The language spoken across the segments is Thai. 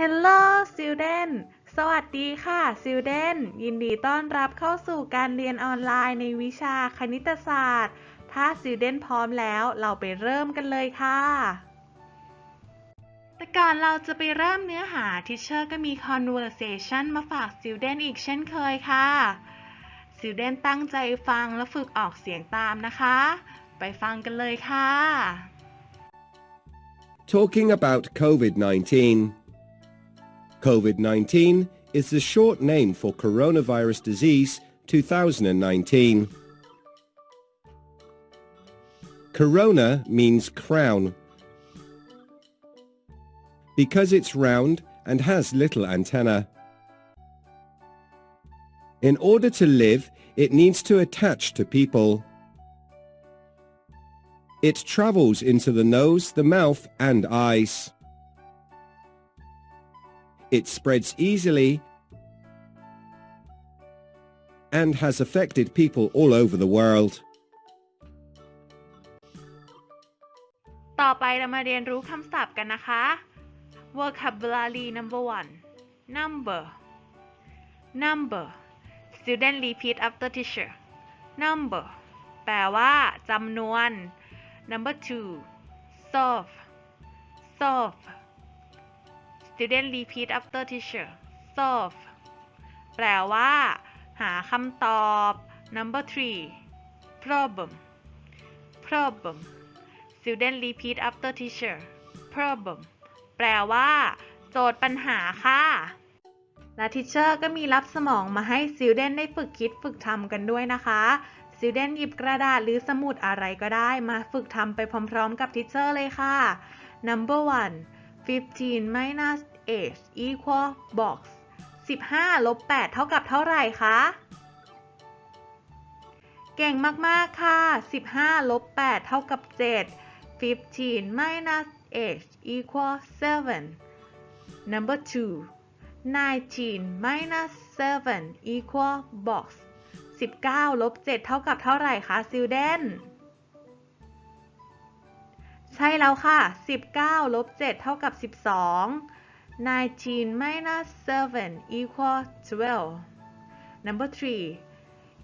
Hello student สวัสดีค่ะ student ยินดีต้อนรับเข้าสู่การเรียนออนไลน์ในวิชาคณิตศาสตร์ ถ้า student พร้อมแล้วเราไปเริ่มกันเลยค่ะ แต่ก่อนเราจะไปเริ่มเนื้อหา teacher ก็มี conversation มาฝาก student อีกเช่นเคยค่ะ student ตั้งใจฟังและฝึกออกเสียงตามนะคะ ไปฟังกันเลยค่ะ Talking about COVID-19 COVID-19 is the short name for coronavirus disease 2019. Corona means crown. Because it's round and has little antenna. In order to live, it needs to attach to people. It travels into the nose, the mouth and eyes. It spreads easily and has affected people all over the world. ต่อไปเรามาเรียนรู้คำศัพท์กันนะคะ vocabulary number one number number student repeat after teacher number แปลว่าจำนวน number two solve solve student repeat after teacher solve แปลว่า หาคำตอบ number three problem problem student repeat after teacher problem แปลว่า โจทย์ปัญหาค่ะ และ teacher ก็มีรับสมองมาให้ student ได้ฝึกคิดฝึกทำกันด้วยนะคะ student หยิบกระดาษหรือสมุดอะไรก็ได้มาฝึกทำไปพร้อมๆ กับ teacher เลยค่ะ number one 15 minus 8 equal box 15 ลบ 8 เท่ากับเท่าไหร่คะ เก่งมาก ๆ ค่ะ 15 ลบ 8 เท่ากับ 7 15 minus 8 equal 7 number 2 19 minus 7 equal box 19 ลบ 7 เท่ากับเท่าไหร่คะ student ใช่แล้วค่ะ 19 ลบ 7 เท่ากับ 12 19 minus 7 equal 12 number 3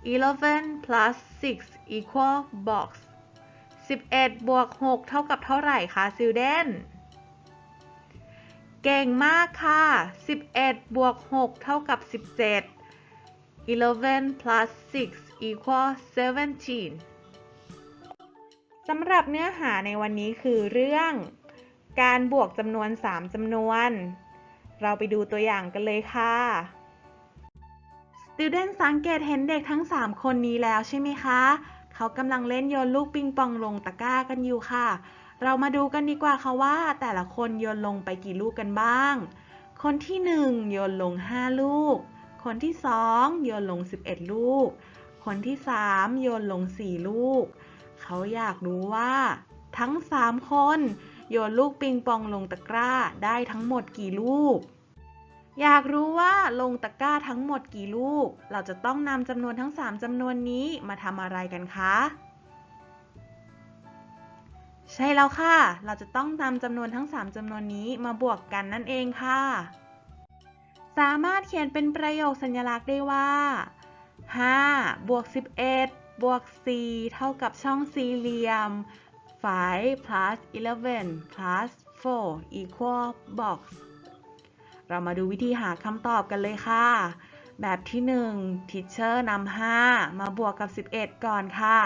11 plus 6 equal box 11 บวก 6 เท่ากับเท่าไหร่คะ student เก่งมากค่ะ 11 บวก 6 เท่ากับ 17 11 plus 6 equal 17 สำหรับเนื้อหาในวันนี้คือเรื่องการบวกจำนวน 3จำนวน เราไปดูตัวอย่างกันเลยค่ะ Student สังเกตเห็นเด็กทั้ง 3 คนนี้แล้วใช่ไหมคะ เขากำลังเล่นโยนลูกปิงปองลงตะกร้ากันอยู่ค่ะ เรามาดูกันดีกว่าค่ะว่า แต่ละคนโยนลงไปกี่ลูกกันบ้าง คนที่ 1 โยนลง 5 ลูก คนที่ 2 โยนลง 11 ลูก คนที่ 3 โยนลง 4 ลูก เขาอยากรู้ว่า ทั้ง3คนโยนลูกปิงปองลงตะกร้าได้ทั้งหมดกี่ลูก อยากรู้ว่าลงตะกร้าทั้งหมดกี่ลูก เราจะต้องนำจำนวนทั้ง 3จำนวนนี้มาทำอะไรกันคะใช่แล้วค่ะ เราจะต้องนำจำนวนทั้ง 3จำนวนนี้มาบวกกันนั่นเองค่ะ สามารถเขียนเป็นประโยคสัญลักษณ์ได้ว่า 5 บวก 11 บวก4เท่ากับช่องสี่เหลี่ยม5 plus 11 plus 4 equal box เรามาดูวิธีหาคำตอบกันเลยค่ะ แบบที่1 teacher นำ5 มาบวกกับ 11 ก่อนค่ะ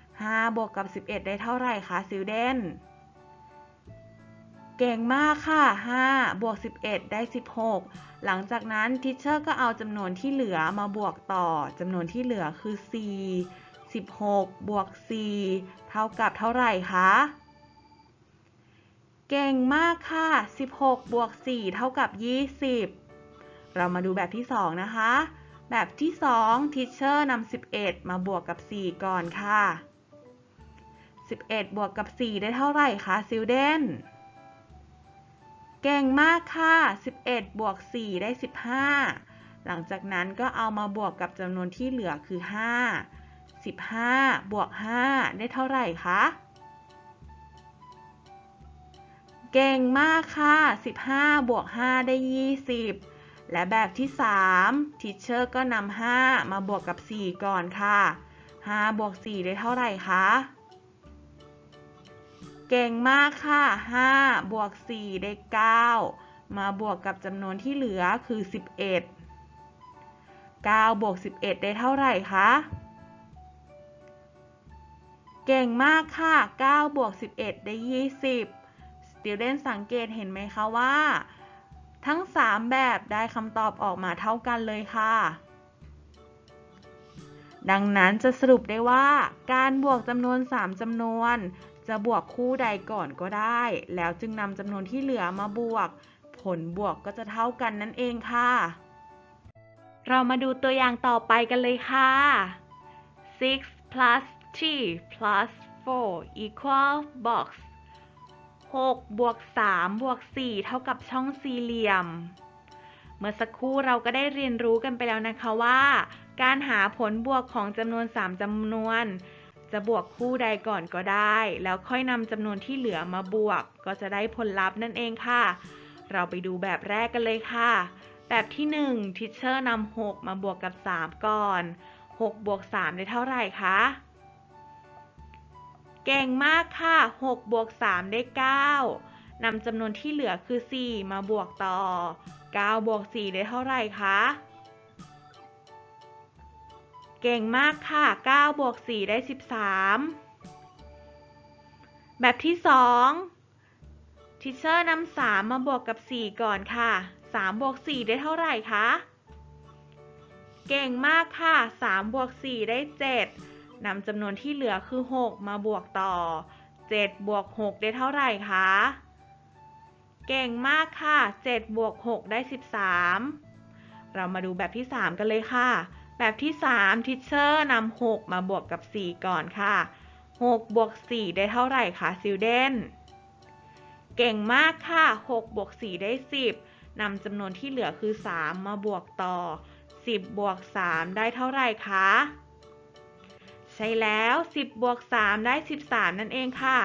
5 บวกกับ 11 ได้เท่าไหร่คะ student เก่งมากค่ะ 5 บวก 11 ได้ 16 หลังจากนั้น teacher ก็เอาจำนวนที่เหลือมาบวกต่อจำนวนที่เหลือคือ 4 16 บวก 4 เท่ากับเท่าไหร่คะ เก่งมากค่ะ 16 บวก 4 เท่ากับ 20 เรามาดูแบบที่ 2 นะคะ แบบที่2 teacher นำ11 มาบวกกับ 4 ก่อนค่ะ 11 บวกกับ 4 ได้เท่าไหร่คะ student เก่งมากค่ะ 11 บวก 4 ได้ 15 หลังจากนั้นก็เอามาบวกกับจำนวนที่เหลือคือ 5 15 บวก 5 ได้เท่าไหร่คะ เก่งมากค่ะ 15 บวก 5 ได้ 20 และแบบที่ 3ทีเชอร์ก็นำ5 มาบวกกับ 4 ก่อนค่ะ 5 บวก 4 ได้เท่าไหร่คะ เก่งมากค่ะ 5 บวก 4 ได้ 9 มาบวกกับจำนวนที่เหลือคือ 11 9 บวก 11 ได้เท่าไหร่คะ เก่งมากค่ะ 9 บวก 11 ได้ 20 Student สังเกตเห็นไหมคะว่า ทั้ง 3 แบบได้คำตอบออกมาเท่ากันเลยค่ะ ดังนั้นจะสรุปได้ว่า การบวกจำนวน 3จำนวน จะบวกคู่ใดก่อนก็ได้ แล้วจึงนำจำนวนที่เหลือมาบวก ผลบวกก็จะเท่ากันนั่นเองค่ะ เรามาดูตัวอย่างต่อไปกันเลยค่ะ 6 plus 3 plus 4 equal box 6 บวก 3 บวก 4 เท่ากับช่องสี่เหลี่ยม เมื่อสักครู่เราก็ได้เรียนรู้กันไปแล้วนะคะว่า การหาผลบวกของจำนวน 3จำนวน จะบวกคู่ใดก่อนก็ได้ แล้วค่อยนำจำนวนที่เหลือมาบวก ก็จะได้ผลลัพธ์นั่นเองค่ะ เราไปดูแบบแรกกันเลยค่ะ แบบที่1ทิเชอร์นำ6มาบวกกับ 3 ก่อน6บวก3ได้เท่าไหร่คะ เก่งมากค่ะ6บวก3ได้ 9นำจำนวนที่เหลือคือ 4 มาบวกต่อ 9 บวก 4 ได้เท่าไหร่คะ เก่งมากค่ะ 9 บวก 4 ได้ 13 แบบที่ 2 ทิเชอร์นำ3มาบวกกับ 4 ก่อนค่ะ 3 บวก 4 ได้เท่าไหร่คะ เก่งมากค่ะ 3 บวก 4 ได้ 7 นำจำนวนที่เหลือคือ 6 มาบวกต่อ 7 บวก 6 ได้เท่าไหร่คะ เก่งมากค่ะ 7 บวก 6 ได้ 13 เรามาดูแบบที่ 3 กันเลยค่ะ แบบที่3ทิเชอร์นำ6 มาบวกกับ 4 ก่อนค่ะ 6 บวก 4 ได้เท่าไหร่คะซิลเดนเก่งมากค่ะ 6 บวก 4 ได้ 10 นำจำนวนที่เหลือคือ 3 มาบวกต่อ 10 บวก 3 ได้เท่าไหร่คะ ใช่แล้ว 10บวก3ได้ 13 นั่นเองค่ะ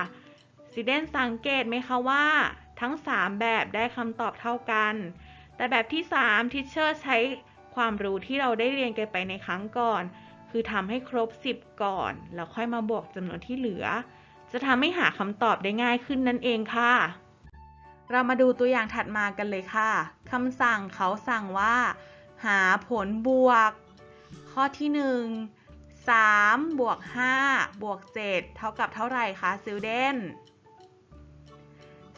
ซิเดนสังเกตไหมคะว่า ทั้ง 3 แบบได้คำตอบเท่ากัน แต่แบบที่ 3 ทิเชอร์ใช้ความรู้ที่เราได้เรียนกันไปในครั้งก่อน คือทำให้ครบ 10 ก่อน แล้วค่อยมาบวกจำนวนที่เหลือ จะทำให้หาคำตอบได้ง่ายขึ้นนั่นเองค่ะ เรามาดูตัวอย่างถัดมากันเลยค่ะคำสั่งเขาสั่งว่า หาผลบวก ข้อที่ 1 3บวก5บวก7เท่ากับเท่าไหร่คะซิลเดน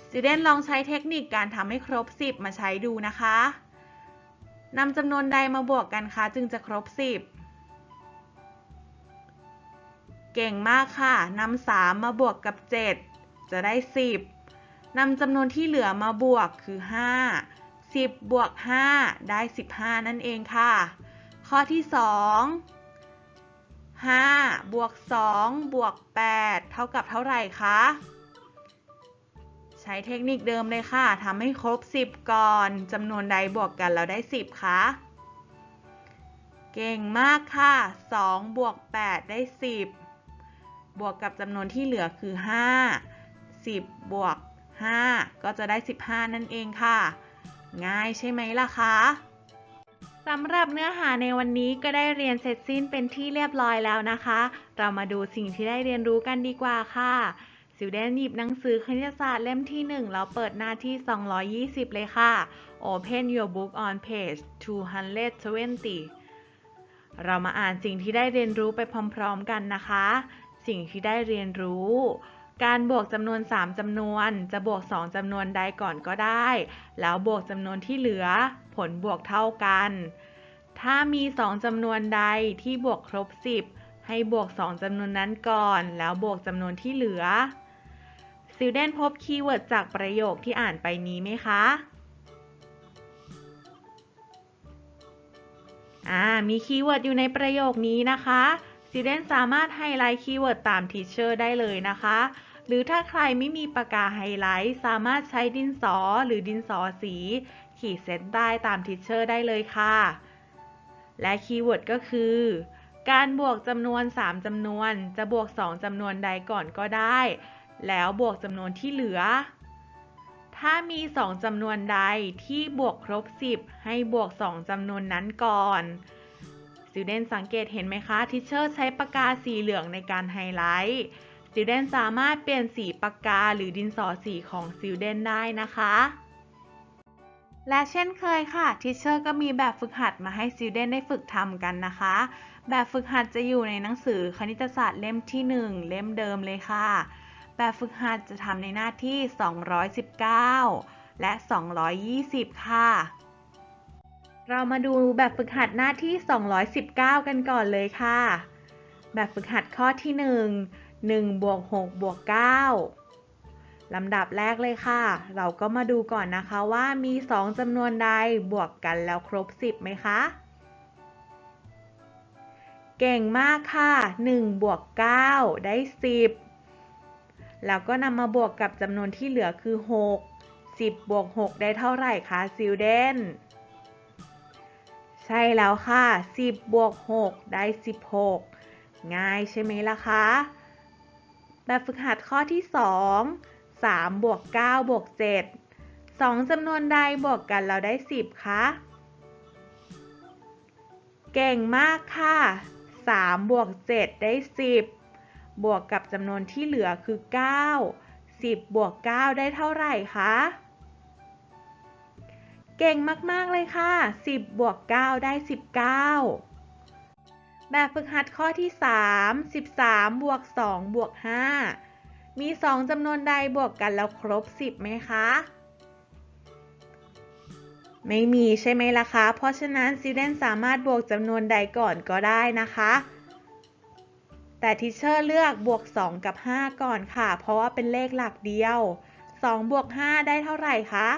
ซิลเดนลองใช้เทคนิคการทำให้ครบ 10 มาใช้ดูนะคะนำจำนวนใดมาบวกกันคะจึงจะครบ 10 เก่งมากค่ะนำ3มาบวกกับ 7 จะได้ 10นำจำนวนที่เหลือมาบวกคือ 5 10บวก5ได้ 15 นั่นเองค่ะ ข้อที่ 2 5บวก2บวก8เท่ากับเท่าไหร่คะ ใช้เทคนิคเดิมเลยค่ะทำให้ครบ 10 ก่อนจำนวนใดบวกกันแล้วได้ 10คะเก่งมากค่ะ2บวก8ได้ 10 บวกกับจำนวนที่เหลือคือ 5 10บวก5ก็จะได้ 15 นั่นเองค่ะ ง่ายใช่ไหมล่ะคะ สำหรับเนื้อหาในวันนี้ก็ได้เรียนเสร็จสิ้นเป็นที่เรียบร้อยแล้วนะคะ เรามาดูสิ่งที่ได้เรียนรู้กันดีกว่าค่ะสิวเดนหยิบหนังสือคณิตศาสตร์เล่มที่ 1 แล้วเปิดหน้าที่ 220 เลยค่ะ Open your book on page 220 เรามาอ่านสิ่งที่ได้เรียนรู้ไปพร้อมๆกันนะคะ สิ่งที่ได้เรียนรู้ การบวกจำนวน 3จำนวน จะบวก 2จำนวนใดก่อนก็ได้ แล้วบวกจำนวนที่เหลือ ผลบวกเท่ากัน ถ้ามี 2จำนวนใดที่บวกครบ 10 ให้บวก 2จำนวนนั้นก่อน แล้วบวกจำนวนที่เหลือซิลเดนพบคีย์เวิร์ดจากประโยคที่อ่านไปนี้ไหมคะ อ่า มีคีย์เวิร์ดอยู่ในประโยคนี้นะคะ Student สามารถไฮไลท์คีย์เวิร์ดตาม Teacher ได้เลยนะคะ หรือถ้าใครไม่มีปากกาไฮไลท์สามารถใช้ดินสอหรือดินสอสี ขีดเส้นใต้ตาม Teacher ได้เลยค่ะ และคีย์เวิร์ดก็คือ การบวกจำนวน 3จำนวน จะบวก 2จำนวนใดก่อนก็ได้ แล้วบวกจำนวนที่เหลือถ้ามี 2จำนวนใดที่บวกครบ 10 ให้บวก 2จำนวนนั้นก่อน Student สังเกตเห็นไหมคะทิเชอร์ใช้ปากกาสีเหลืองในการไฮไลท์ Student สามารถเปลี่ยนสีปากกาหรือดินสอสีของ Student ได้นะคะ และเช่นเคยค่ะทิเชอร์ก็มีแบบฝึกหัดมาให้ Student ได้ฝึกทำกันนะคะ แบบฝึกหัดจะอยู่ในหนังสือคณิตศาสตร์เล่มที่ 1 เล่มเดิมเลยค่ะ แบบฝึกหัดจะทำในหน้าที่ 219 และ 220 ค่ะ เรามาดูแบบฝึกหัดหน้าที่ 219 กันก่อนเลยค่ะ แบบฝึกหัดข้อที่ 1 1บวก6บวก9ลำดับแรกเลยค่ะ เราก็มาดูก่อนนะคะว่ามี 2จำนวนใดบวกกันแล้วครบ 10ไหมคะ เก่งมากค่ะ 1 บวก 9 ได้ 10 แล้วก็นำมาบวกกับจำนวนที่เหลือคือ 6 10บวก6ได้เท่าไหร่คะซิลเดน ใช่แล้วค่ะ 10 บวก 6 ได้ 16 ง่ายใช่ไหมล่ะคะ แบบฝึกหัดข้อที่ 2 3 บวก 9 บวก 7 2จำนวนใดบวกกันเราได้ 10 คะ เก่งมากค่ะ 3 บวก 7 ได้ 10 บวกกับจำนวนที่เหลือคือ 9 10 บวก 9 ได้เท่าไหร่คะ เก่งมากๆเลยค่ะ 10 บวก 9 ได้ 19 แบบฝึกหัดข้อที่ 3 13 บวก 2 บวก 5 มี 2จำนวนใดบวกกันแล้วครบ 10ไหมคะ ไม่มีใช่ไหมล่ะคะ เพราะฉะนั้น Student สามารถบวกจำนวนใดก่อนก็ได้นะคะแต่ทิเชอร์เลือกบวก 2 กับ 5 ก่อนค่ะ เพราะว่าเป็นเลขหลักเดียว 2 บวก 5 ได้เท่าไหร่คะ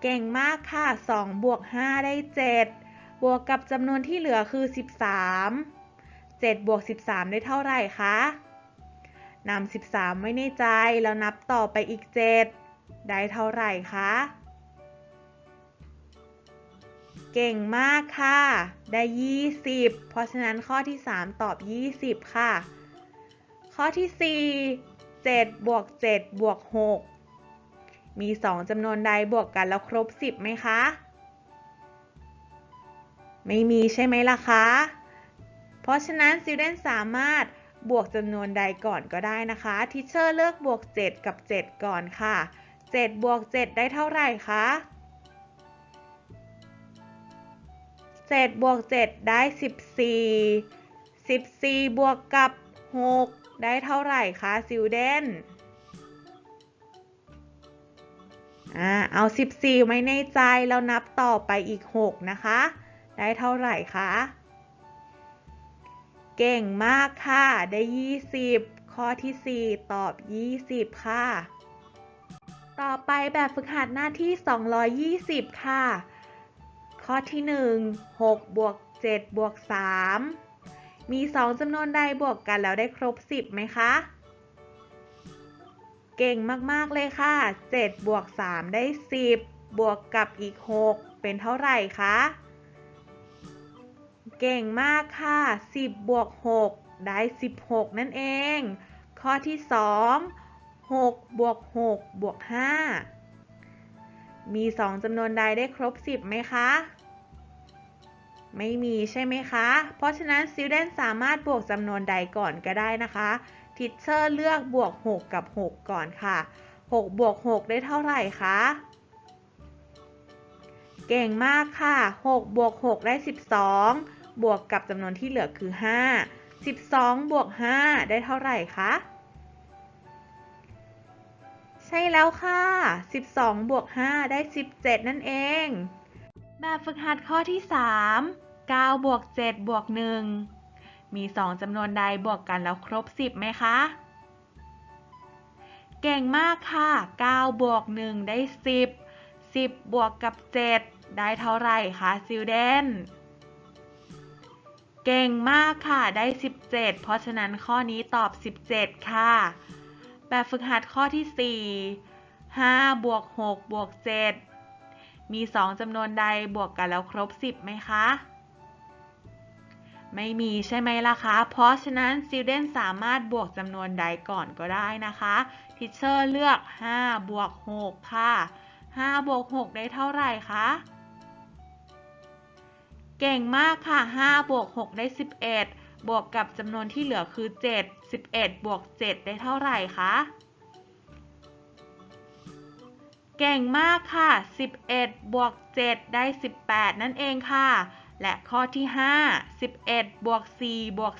เก่งมากค่ะ 2 บวก 5 ได้ 7 บวกกับจำนวนที่เหลือคือ 13 7 บวก 13 ได้เท่าไหร่คะนำ13 ไว้ในใจ แล้วนับต่อไปอีก 7 ได้เท่าไหร่คะ เก่งมากค่ะ ได้ 20 เพราะฉะนั้นข้อที่ 3 ตอบ 20 ค่ะ ข้อที่ 4 7 บวก 7 บวก 6 มี 2จำนวนใดบวกกันแล้วครบ 10ไหมคะ ไม่มีใช่ไหมล่ะคะ เพราะฉะนั้น Student สามารถบวกจำนวนใดก่อนก็ได้นะคะทิเชอร์เลือกบวก 7 กับ 7 ก่อนค่ะ 7 บวก 7 ได้เท่าไหร่คะ 7 บวก 7 ได้ 14 14 บวกกับ 6 ได้เท่าไหร่คะซิลเดน อ่าเอา 14 ไว้ในใจแล้วนับต่อไปอีก 6 นะคะ ได้เท่าไหร่คะ เก่งมากค่ะ ได้ 20 ข้อที่ 4 ตอบ 20 ค่ะ ต่อไปแบบฝึกหัดหน้าที่ 220 ค่ะ ข้อที่ 1 6 บวก 7 บวก 3 มี 2จำนวนใดบวกกันแล้วได้ครบ 10ไหมคะ เก่งมากๆเลยค่ะ 7 บวก 3 ได้ 10 บวกกับอีก 6 เป็นเท่าไหร่คะ เก่งมากค่ะ 10 บวก 6 ได้ 16 นั่นเอง ข้อที่ 2 6 บวก 6 บวก 5 มี 2จำนวนใดได้ครบ 10 ไหมคะ ไม่มีใช่ไหมคะ เพราะฉะนั้น Student สามารถบวกจำนวนใดก่อนก็ได้นะคะ ทิชเชอร์เลือกบวก 6 กับ 6 ก่อนค่ะ 6 บวก 6 ได้เท่าไหร่คะ เก่งมากค่ะ 6 บวก 6 ได้ 12 บวกกับจำนวนที่เหลือคือ 5 12 บวก 5 ได้เท่าไหร่คะ ใช่แล้วค่ะ 12 บวก 5 ได้ 17 นั่นเอง แบบฝึกหัดข้อที่ 3 9 บวก 7 บวก 1 มี 2จำนวนใดบวกกันแล้วครบ 10ไหมคะ เก่งมากค่ะ 9 บวก 1 ได้ 10 10 บวกกับ 7 ได้เท่าไหร่คะซิลเดนเก่งมากค่ะ ได้ 17 เพราะฉะนั้นข้อนี้ตอบ 17 ค่ะ แบบฝึกหัดข้อที่ 4 5 บวก 6 บวก 7 มี 2จำนวนใดบวกกันแล้วครบ 10ไหมคะ ไม่มีใช่ไหมล่ะคะ เพราะฉะนั้น Student สามารถบวกจำนวนใดก่อนก็ได้นะคะทิเชอร์เลือก 5 บวก 6 ค่ะ 5 บวก 6 ได้เท่าไหร่คะ เก่งมากค่ะ 5 บวก 6 ได้ 11 บวกกับจำนวนที่เหลือคือ 7 11 บวก 7 ได้เท่าไหร่คะ เก่งมากค่ะ 11 บวก 7 ได้ 18 นั่นเองค่ะ และข้อที่ 5 11บวก4บวก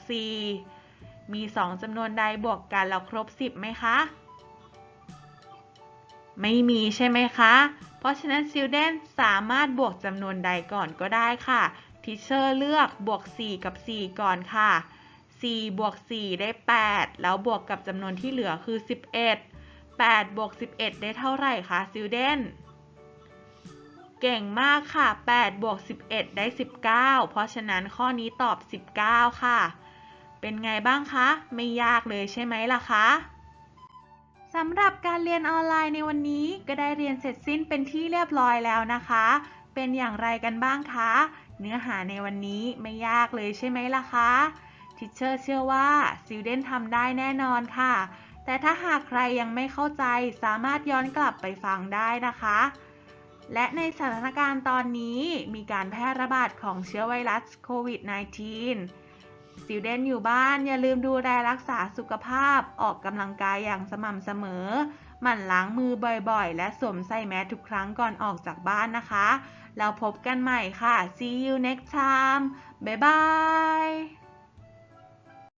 4มี 2จำนวนใดบวกกันแล้วครบ 10ไหมคะ ไม่มีใช่ไหมคะ เพราะฉะนั้น student สามารถบวกจำนวนใดก่อนก็ได้ค่ะ teacher เลือกบวก 4 กับ 4 ก่อนค่ะ 4 บวก 4 ได้ 8 แล้วบวกกับจำนวนที่เหลือคือ 11 8 บวก 11 ได้เท่าไหร่คะ student เก่งมากค่ะ 8 บวก 11 ได้ 19 เพราะฉะนั้นข้อนี้ตอบ 19 ค่ะ เป็นไงบ้างคะ ไม่ยากเลยใช่ไหมล่ะคะสำหรับการเรียนออนไลน์ในวันนี้ก็ได้เรียนเสร็จสิ้นเป็นที่เรียบร้อยแล้วนะคะ เป็นอย่างไรกันบ้างคะ เนื้อหาในวันนี้ไม่ยากเลยใช่ไหมล่ะคะทิเชอร์เชื่อว่าซิลเดนทำได้แน่นอนค่ะ แต่ถ้าหากใครยังไม่เข้าใจสามารถย้อนกลับไปฟังได้นะคะ และในสถานการณ์ตอนนี้มีการแพร่ระบาดของเชื้อไวรัสโควิด -19 สิวเดนอยู่บ้านอย่าลืมดูแลรักษาสุขภาพออกกำลังกายอย่างสม่ำเสมอ หมั่นล้างมือบ่อยๆ และสวมใส่แมสทุกครั้งก่อนออกจากบ้านนะคะ แล้วพบกันใหม่ค่ะ see you next time บ๊ายบาย